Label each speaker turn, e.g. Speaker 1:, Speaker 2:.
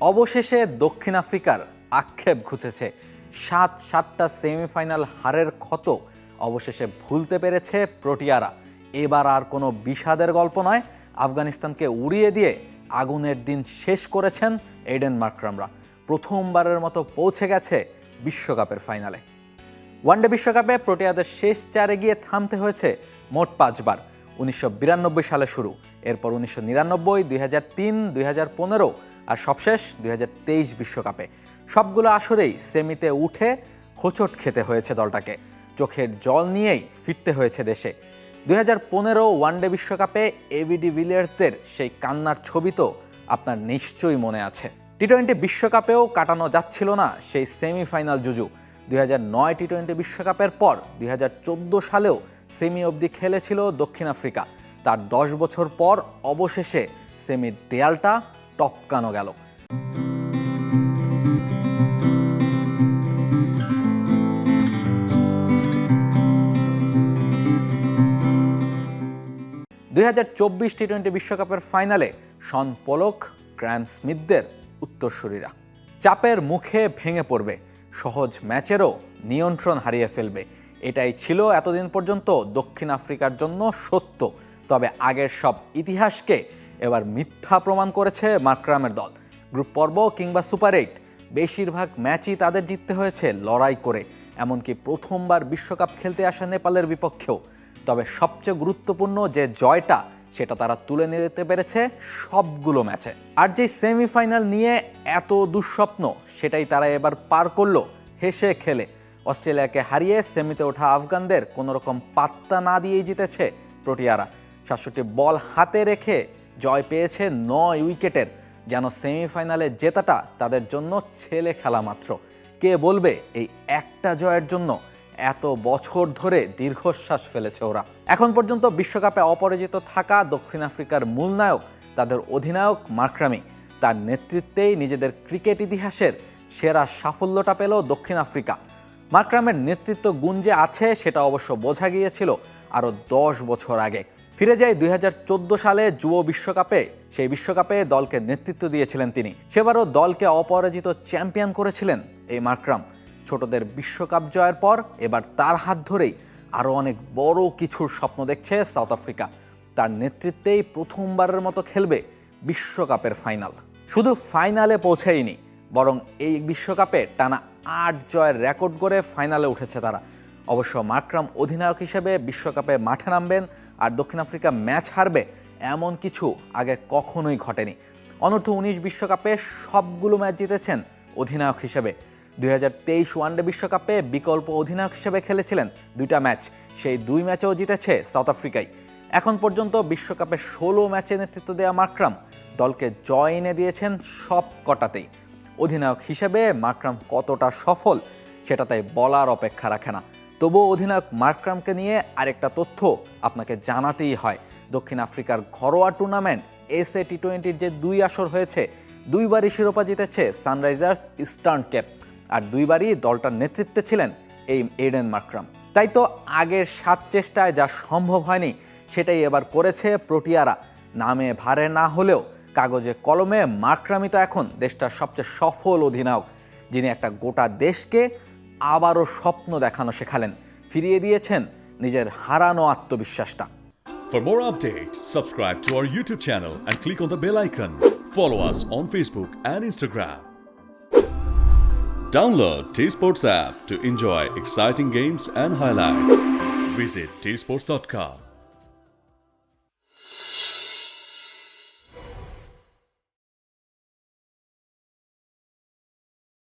Speaker 1: অবশেষে দক্ষিণ আফ্রিকার আক্ষেপ ঘুচেছে। সাত সাতটা সেমিফাইনাল হারের ক্ষত অবশেষে ভুলতে পেরেছে প্রোটিয়ারা। এবার আর কোনো বিষাদের গল্প নয়, আফগানিস্তানকে উড়িয়ে দিয়ে আগুনের দিন শেষ করেছেন এডেন মার্ক্রামরা। প্রথমবারের মতো পৌঁছে গেছে বিশ্বকাপের ফাইনালে। ওয়ানডে বিশ্বকাপে প্রোটিয়াদের শেষ চারে গিয়ে থামতে হয়েছে মোট পাঁচবার। উনিশশো বিরানব্বই সালে শুরু, এরপর উনিশশো নিরানব্বই, দুই হাজার তিন, দুই হাজার পনেরো আর সবশেষ দুই বিশ্বকাপে। সবগুলো আসরেই সেমিতে উঠে হোঁচট খেতে হয়েছে দলটাকে। চোখের জল নিয়েই ফিরতে হয়েছে দেশে। দুই হাজার পনেরো ওয়ানডে বিশ্বকাপে এবিডি ভিলিয়ার্সদের সেই কান্নার ছবি তো আপনার নিশ্চয়ই মনে আছে। টি টোয়েন্টি বিশ্বকাপেও কাটানো যাচ্ছিল না সেই সেমিফাইনাল জুজু। দুই হাজার নয় টি টোয়েন্টি বিশ্বকাপের পর দুই হাজার চোদ্দ সালেও সেমি অবধি খেলেছিল দক্ষিণ আফ্রিকা। তার দশ বছর পর অবশেষে সেমির দেয়ালটা টপকানো গেল। দুই হাজার চব্বিশ টি টোয়েন্টি বিশ্বকাপের ফাইনালে শন পোলক, গ্র্যাম স্মিথদের উত্তরসূরিরা। চাপের মুখে ভেঙে পড়বে, সহজ ম্যাচেরও নিয়ন্ত্রণ হারিয়ে ফেলবে। এটাই ছিল এতদিন পর্যন্ত দক্ষিণ আফ্রিকার জন্য সত্য। তবে আগের সব ইতিহাসকে এবার মিথ্যা প্রমাণ করেছে মার্ক্রামের দল। গ্রুপ পর্ব কিংবা সুপার এইট, বেশিরভাগ ম্যাচই তাদের জিততে হয়েছে লড়াই করে, এমনকি প্রথমবার বিশ্বকাপ খেলতে আসা নেপালের বিপক্ষেও। তবে সবচেয়ে গুরুত্বপূর্ণ যে জয়টা, সেটা তারা তুলে নিতে পেরেছে সবগুলো ম্যাচে। আর যে সেমিফাইনাল নিয়ে এত দুঃস্বপ্ন, সেটাই তারা এবার পার করল হেসে খেলে। অস্ট্রেলিয়াকে হারিয়ে সেমিতে ওঠা আফগানদের কোনোরকম পাত্তা না দিয়েই জিতেছে প্রোটিয়ারা। সাতষট্টি বল হাতে রেখে জয় পেয়েছে নয় উইকেটের। যেন সেমিফাইনালে জেতাটা তাদের জন্য ছেলে খেলা মাত্র। কে বলবে এই একটা জয়ের জন্য? এত বছর ধরে দীর্ঘশ্বাস ফেলেছে ওরা। এখন পর্যন্ত বিশ্বকাপে অপরাজিত থাকা দক্ষিণ আফ্রিকার মূল নায়ক, তাদের অধিনায়ক মার্ক্রামি তার নেতৃত্বেই নিজেদের ক্রিকেট ইতিহাসের সেরা সাফল্যটা পেল দক্ষিণ আফ্রিকা। মার্ক্রামের নেতৃত্ব গুণ যে আছে, সেটা অবশ্য বোঝা গিয়েছিল আরও দশ বছর আগে। ফিরে যাই দুই সালে যুব বিশ্বকাপে। সেই বিশ্বকাপে দলকে নেতৃত্ব দিয়েছিলেন তিনি। সেবারও দলকে অপরাজিত চ্যাম্পিয়ন করেছিলেন এই মার্ক্রাম। ছোটদের বিশ্বকাপ জয়ের পর এবার তার হাত ধরেই আরও অনেক বড় কিছুর স্বপ্ন দেখছে সাউথ আফ্রিকা। তার নেতৃত্বেই প্রথমবারের মতো খেলবে বিশ্বকাপের ফাইনাল। শুধু ফাইনালে পৌঁছায়নি, বরং এই বিশ্বকাপে টানা আট জয়ের রেকর্ড করে ফাইনালে উঠেছে তারা। অবশ্য মার্ক্রাম অধিনায়ক হিসেবে বিশ্বকাপে মাঠে নামবেন আর দক্ষিণ আফ্রিকা ম্যাচ হারবে এমন কিছু আগে কখনোই ঘটেনি। অনূর্ধ্ব উনিশ বিশ্বকাপে সবগুলো ম্যাচ জিতেছেন অধিনায়ক হিসেবে। দুই হাজার তেইশ ওয়ানডে বিশ্বকাপে বিকল্প অধিনায়ক হিসেবে খেলেছিলেন দুইটা ম্যাচ, সেই দুই ম্যাচেও জিতেছে সাউথ আফ্রিকাই। এখন পর্যন্ত বিশ্বকাপে ষোলো ম্যাচে নেতৃত্ব দেওয়া মার্ক্রাম দলকে জয় এনে দিয়েছেন সব কটাতেই অধিনায়ক হিসেবে মার্ক্রাম কতটা সফল সেটা তাই বলার অপেক্ষা রাখে না। তবুও অধিনায়ক মার্ক্রামকে নিয়ে আরেকটা তথ্য আপনাকে জানাতেই হয়। দক্ষিণ আফ্রিকার ঘরোয়া টুর্নামেন্ট এসএ টি টোয়েন্টির যে দুই আসর হয়েছে, দুইবারই শিরোপা জিতেছে সানরাইজার্স ইস্টার্ন ক্যাপ আর দুইবারই দলটার নেতৃত্বে ছিলেন এই এডেন মার্ক্রাম তাই তো আগের সাত চেষ্টায় যা সম্ভব হয়নি, সেটাই এবার করেছে প্রোটিয়ারা। নামে ভারে না হলেও কাগজে কলমে মার্ক্রামই তো এখন দেশটার সবচেয়ে সফল অধিনায়ক, যিনি একটা গোটা দেশকে আবারও স্বপ্ন দেখানো শেখালেন ফিরিয়ে দিয়েছেন নিজের হারানো আত্মবিশ্বাসটা
Speaker 2: For more updates, subscribe to our YouTube channel and click on the bell icon. Follow us on Facebook and Instagram. Download T Sports app to enjoy exciting games and highlights. Visit tsports.com.